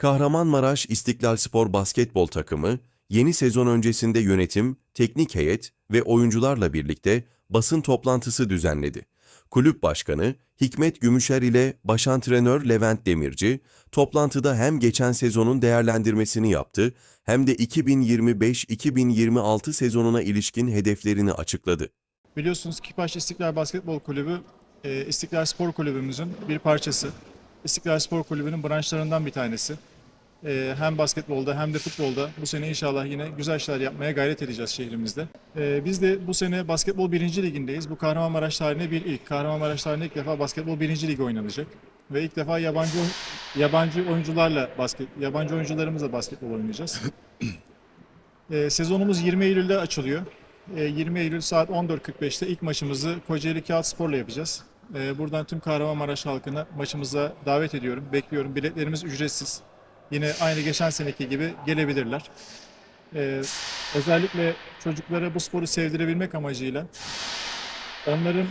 Kahramanmaraş İstiklal Spor basketbol takımı yeni sezon öncesinde yönetim, teknik heyet ve oyuncularla birlikte basın toplantısı düzenledi. Kulüp Başkanı Hikmet Gümüşer ile baş antrenör Levent Demirci toplantıda hem geçen sezonun değerlendirmesini yaptı hem de 2025-2026 sezonuna ilişkin hedeflerini açıkladı. Biliyorsunuz Kipaş İstiklal Basketbol Kulübü e, İstiklal Spor Kulübümüzün bir parçası. İstiklal Spor Kulübü'nün branşlarından bir tanesi. E, Hem basketbolda hem de futbolda bu sene inşallah yine güzel işler yapmaya gayret edeceğiz şehrimizde. E, Biz de bu sene basketbol birinci ligindeyiz. Bu Kahramanmaraş tarihine bir ilk. Kahramanmaraş tarihinde ilk defa basketbol birinci lig oynanacak. Ve ilk defa yabancı yabancı oyuncularla basket yabancı oyuncularımızla basketbol oynayacağız. E, Sezonumuz 20 Eylül'de açılıyor. E, 20 Eylül saat 14.45'te ilk maçımızı Kocaeli Kağıt Spor'la yapacağız. Buradan tüm Kahramanmaraş halkına maçımıza davet ediyorum, bekliyorum. Biletlerimiz ücretsiz. Yine aynı geçen seneki gibi gelebilirler. E, Özellikle çocuklara bu sporu sevdirebilmek amacıyla onların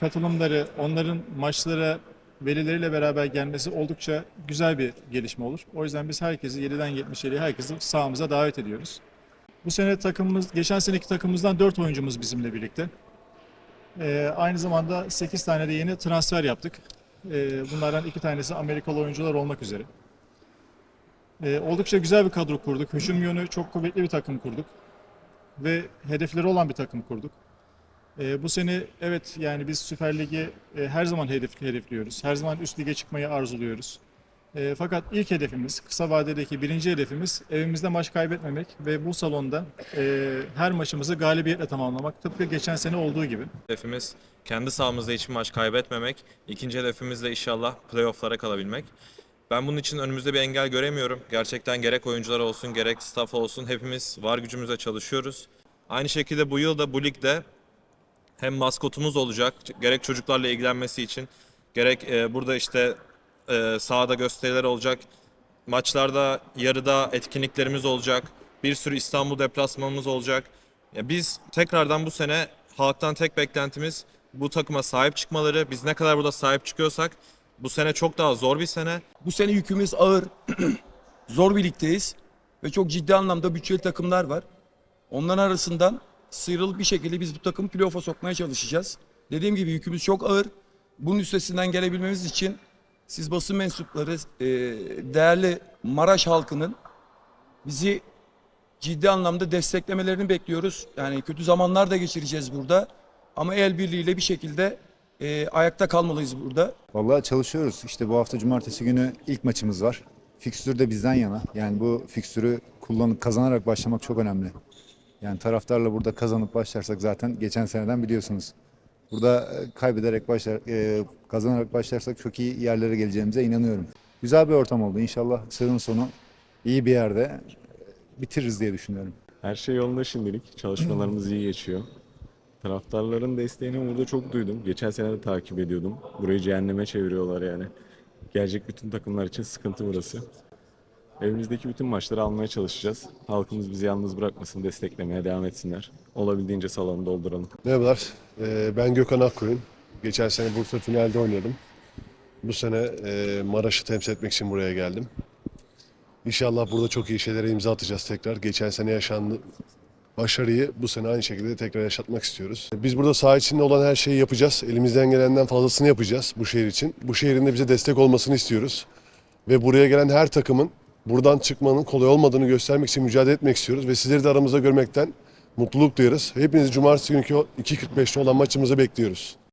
katılımları, onların maçlara velileriyle beraber gelmesi oldukça güzel bir gelişme olur. O yüzden biz herkesi 7'den 77'ye herkesi sahamıza davet ediyoruz. Bu sene takımımız, geçen seneki takımımızdan 4 oyuncumuz bizimle birlikte. Ee, aynı zamanda 8 tane de yeni transfer yaptık. Ee, bunlardan 2 tanesi Amerikalı oyuncular olmak üzere. Ee, oldukça güzel bir kadro kurduk. Hücum yönü çok kuvvetli bir takım kurduk. Ve hedefleri olan bir takım kurduk. Ee, bu sene evet yani biz Süper Lig'i e, her zaman hedef, hedefliyoruz. Her zaman üst lige çıkmayı arzuluyoruz. E, fakat ilk hedefimiz, kısa vadedeki birinci hedefimiz evimizde maç kaybetmemek ve bu salonda e, her maçımızı galibiyetle tamamlamak. Tıpkı geçen sene olduğu gibi. Hedefimiz kendi sahamızda hiçbir maç kaybetmemek. İkinci hedefimiz de inşallah playofflara kalabilmek. Ben bunun için önümüzde bir engel göremiyorum. Gerçekten gerek oyuncular olsun gerek staff olsun hepimiz var gücümüzle çalışıyoruz. Aynı şekilde bu yıl da bu ligde hem maskotumuz olacak gerek çocuklarla ilgilenmesi için gerek e, burada işte e, sahada gösteriler olacak. Maçlarda yarıda etkinliklerimiz olacak. Bir sürü İstanbul deplasmanımız olacak. Ya biz tekrardan bu sene halktan tek beklentimiz bu takıma sahip çıkmaları. Biz ne kadar burada sahip çıkıyorsak bu sene çok daha zor bir sene. Bu sene yükümüz ağır. Zor bir ligdeyiz. Ve çok ciddi anlamda bütçeli takımlar var. Onların arasından sıyrılıp bir şekilde biz bu takımı playoff'a sokmaya çalışacağız. Dediğim gibi yükümüz çok ağır. Bunun üstesinden gelebilmemiz için siz basın mensupları, e, değerli Maraş halkının bizi ciddi anlamda desteklemelerini bekliyoruz. Yani kötü zamanlar da geçireceğiz burada. Ama el birliğiyle bir şekilde e, ayakta kalmalıyız burada. Vallahi çalışıyoruz. İşte bu hafta cumartesi günü ilk maçımız var. Fikstür de bizden yana. Yani bu fikstürü kullanıp kazanarak başlamak çok önemli. Yani taraftarla burada kazanıp başlarsak zaten geçen seneden biliyorsunuz. Burada e, kaybederek başlar, e, kazanarak başlarsak çok iyi yerlere geleceğimize inanıyorum. Güzel bir ortam oldu. İnşallah sezon sonu iyi bir yerde e, bitiririz diye düşünüyorum. Her şey yolunda şimdilik. Çalışmalarımız iyi geçiyor. Taraftarların desteğini burada çok duydum. Geçen sene de takip ediyordum. Burayı cehenneme çeviriyorlar yani. Gelecek bütün takımlar için sıkıntı burası. Evimizdeki bütün maçları almaya çalışacağız. Halkımız bizi yalnız bırakmasın, desteklemeye devam etsinler. Olabildiğince salonu dolduralım. Merhabalar, Ee, ben Gökhan Akkoyun. Geçen sene Bursa finalde oynadım. Bu sene e, Maraş'ı temsil etmek için buraya geldim. İnşallah burada çok iyi şeylere imza atacağız tekrar. Geçen sene yaşandı başarıyı bu sene aynı şekilde tekrar yaşatmak istiyoruz. Biz burada saha içinde olan her şeyi yapacağız. Elimizden gelenden fazlasını yapacağız bu şehir için. Bu şehrin de bize destek olmasını istiyoruz. Ve buraya gelen her takımın buradan çıkmanın kolay olmadığını göstermek için mücadele etmek istiyoruz. Ve sizleri de aramızda görmekten mutluluk duyarız. Hepinizi cumartesi günkü o 2.45'te olan maçımıza bekliyoruz.